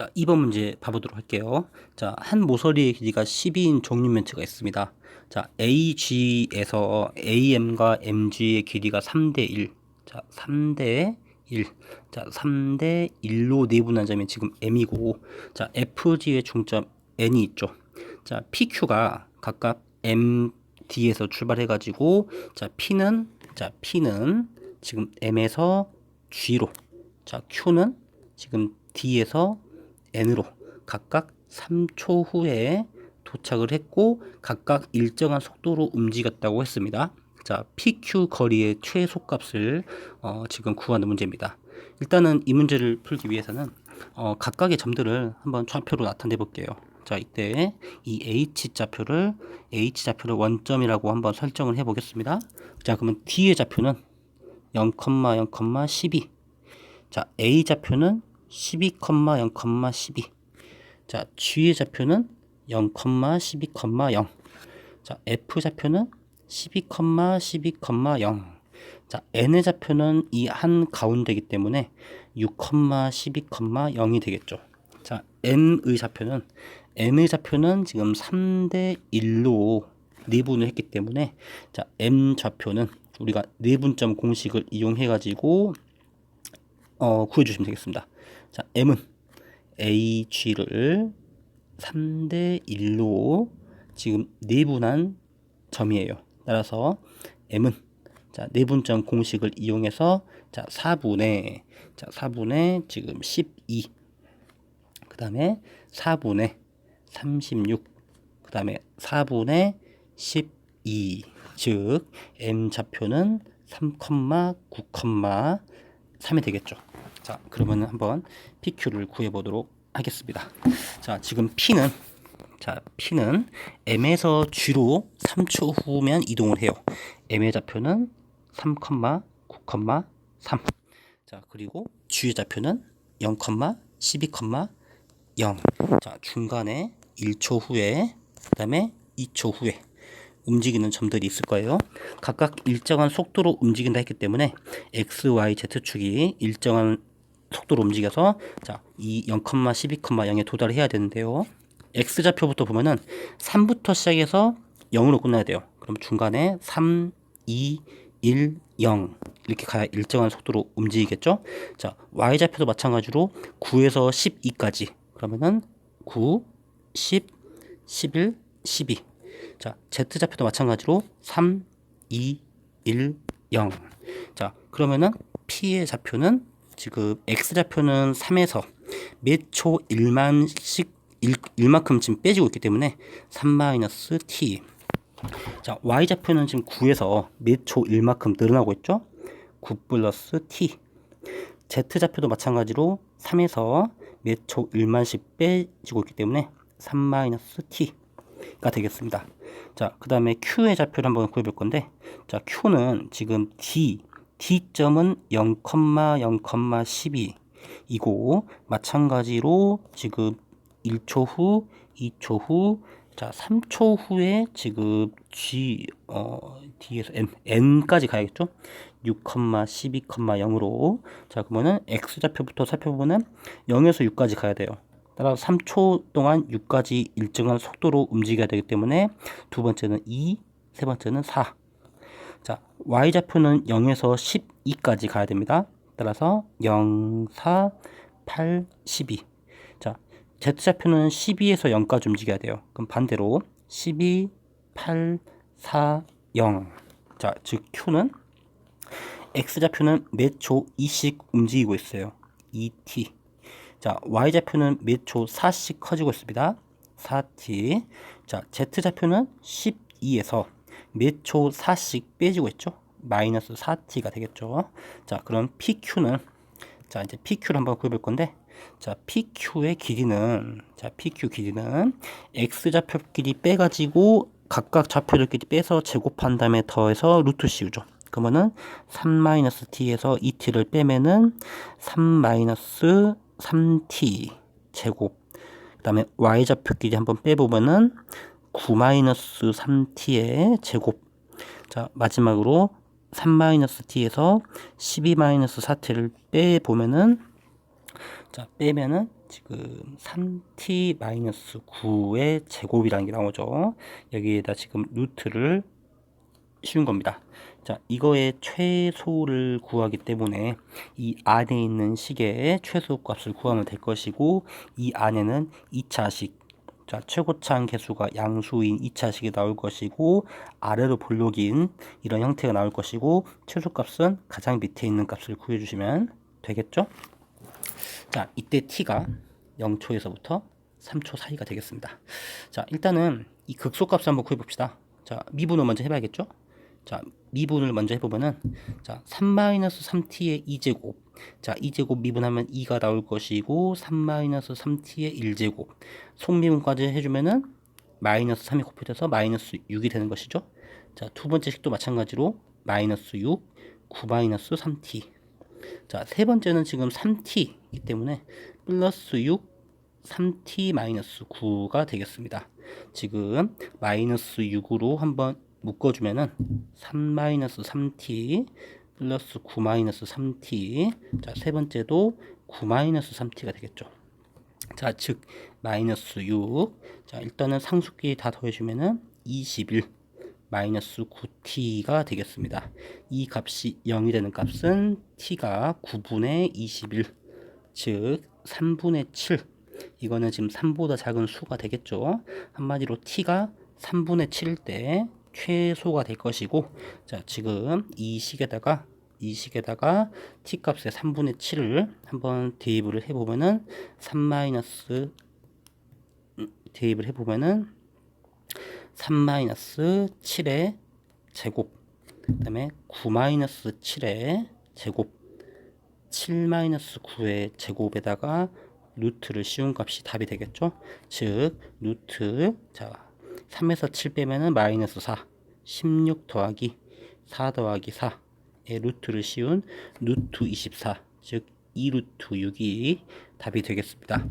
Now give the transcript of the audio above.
자, 2번 문제 봐보도록 할게요. 자, 한 모서리의 길이가 12인 정육면체가 있습니다. 자, AG에서 AM과 MG의 길이가 3대 1. 자, 3대 1. 자, 3대 1로 내분한 점이 지금 M이고, 자, FG의 중점 N이 있죠. 자, PQ가 각각 MD에서 출발해가지고, 자, P는, 자, P는 지금 M에서 G로, 자, Q는 지금 D에서 N으로 각각 3초 후에 도착을 했고 각각 일정한 속도로 움직였다고 했습니다. 자, PQ 거리의 최소값을 어, 지금 구하는 문제입니다. 일단은 이 문제를 풀기 위해서는 어, 각각의 점들을 한번 좌표로 나타내 볼게요. 자, 이때 이 H 좌표를 H 좌표를 원점이라고 한번 설정을 해 보겠습니다. 자, 그러면 D의 좌표는 0,0,12. 자, A 좌표는 12,0,12. 자, G의 좌표는 0,12,0. 자, F 좌표는 12,12,0. 자, N의 좌표는 이 한 가운데이기 때문에 6,12,0이 되겠죠. 자, N의 좌표는 N의 좌표는 지금 3대 1로 내분을 했기 때문에 자, M 좌표는 우리가 내분점 공식을 이용해 가지고 어, 구해 주시면 되겠습니다. 자, M은 AG를 3대 1로 지금 내분한 점이에요. 따라서 M은 자, 내분점 공식을 이용해서 자, 4분의 자, 4분의 지금 12 그다음에 4분의 36 그다음에 4분의 12 즉 M 좌표는 3,9,3이 되겠죠. 자, 그러면 한번 PQ를 구해 보도록 하겠습니다. 자, 지금 P는 자, P는 M에서 G로 3초 후면 이동을 해요. M의 좌표는 3,9,3. 자, 그리고 G의 좌표는 0,12,0. 자, 중간에 1초 후에 그다음에 2초 후에 움직이는 점들이 있을 거예요. 각각 일정한 속도로 움직인다 했기 때문에 x, y, z축이 일정한 속도로 움직여서 자, 이 0,12,0에 도달해야 되는데요. x 좌표부터 보면은 3부터 시작해서 0으로 끝나야 돼요. 그럼 중간에 3, 2, 1, 0 이렇게 가야 일정한 속도로 움직이겠죠? 자, y 좌표도 마찬가지로 9에서 12까지 그러면은 9, 10, 11, 12 자, Z 좌표도 마찬가지로 3, 2, 1, 0. 자, 그러면은 P의 좌표는 지금 X 좌표는 3에서 몇 초 1만씩 1, 1만큼 지금 빼지고 있기 때문에 3-T. 자, Y 좌표는 지금 9에서 몇 초 1만큼 늘어나고 있죠? 9 플러스 T. Z 좌표도 마찬가지로 3에서 몇 초 1만씩 빼지고 있기 때문에 3-T가 되겠습니다. 자, 그 다음에 Q의 좌표를 한번 구해볼 건데, 자, Q는 지금 D, D점은 0,0,12 이고, 마찬가지로 지금 1초 후, 2초 후, 자, 3초 후에 지금 G, 어, D에서 M, N까지 가야겠죠? 6,12,0으로. 자, 그러면은 X좌표부터 살펴보면 0에서 6까지 가야 돼요. 따라서 3초 동안 6까지 일정한 속도로 움직여야 되기 때문에 두 번째는 2, 세 번째는 4. 자, y좌표는 0에서 12까지 가야 됩니다. 따라서 0, 4, 8, 12. 자, z좌표는 12에서 0까지 움직여야 돼요. 그럼 반대로 12, 8, 4, 0. 자, 즉 q는 x좌표는 몇 초 2씩 움직이고 있어요. 2t. 자, y좌표는 몇초 4씩 커지고 있습니다. 4t. 자, z좌표는 12에서 몇초 4씩 빼지고 있죠? 마이너스 4t가 되겠죠. 자, 그럼 PQ는 자, 이제 PQ를 한번 구해 볼 건데 자, PQ의 길이는 자, PQ 길이는 X좌표 끼리 빼 가지고 각각 좌표들끼리 빼서 제곱한 다음에 더해서 루트 씌우죠. 그러면은 3-t에서 2t를 빼면은 3 3t 제곱 그 다음에 y좌표끼리 한번 빼보면은 9-3t의 제곱 자 마지막으로 3-t에서 12-4t를 빼보면은 자, 빼면은 지금 3t-9의 제곱이라는 게 나오죠. 여기에다 지금 루트를 씌운 겁니다. 자, 이거의 최소를 구하기 때문에 이 안에 있는 식의 최소 값을 구하면 될 것이고 이 안에는 2차식 자, 최고차항 개수가 양수인 2차식이 나올 것이고 아래로 볼록인 이런 형태가 나올 것이고 최소값은 가장 밑에 있는 값을 구해 주시면 되겠죠? 자, 이때 t가 0초에서부터 3초 사이가 되겠습니다. 자, 일단은 이 극소값을 한번 구해 봅시다. 자, 미분을 먼저 해 봐야겠죠? 자, 미분을 먼저 해보면은, 자, 3-3t의 2제곱. 자, 2제곱 미분하면 2가 나올 것이고, 3-3t의 1제곱. 속미분까지 해주면은, 마이너스 3이 곱해져서 마이너스 6이 되는 것이죠. 자, 두 번째 식도 마찬가지로, 마이너스 6, 9-3t. 자, 세 번째는 지금 3t이기 때문에, 플러스 6, 3t-9가 되겠습니다. 지금 마이너스 6으로 한번 묶어주면은 3-3t 플러스 9-3t 자, 세 번째도 9-3t가 되겠죠. 자, 즉 마이너스 6. 자, 일단은 상수끼리 다 더해주면은 21 마이너스 9t가 되겠습니다. 이 값이 0이 되는 값은 t가 9분의 21, 즉 3분의 7. 이거는 지금 3보다 작은 수가 되겠죠. 한마디로 t가 3분의 7일 때 최소가 될 것이고 자 지금 이 식에다가 이 식에다가 t 값의 3분의 7을 한번 대입을 해보면은 3 마이너스 음, 대입을 해보면은 3 마이너스 7의 제곱 그 다음에 9 마이너스 7의 제곱 7 마이너스 9의 제곱에다가 루트를 씌운 값이 답이 되겠죠? 즉 루트 자 3에서 7 빼면은 마이너스 4 16 더하기 4 더하기 4의 루트를 씌운 루트 24 즉 2루트 6이 답이 되겠습니다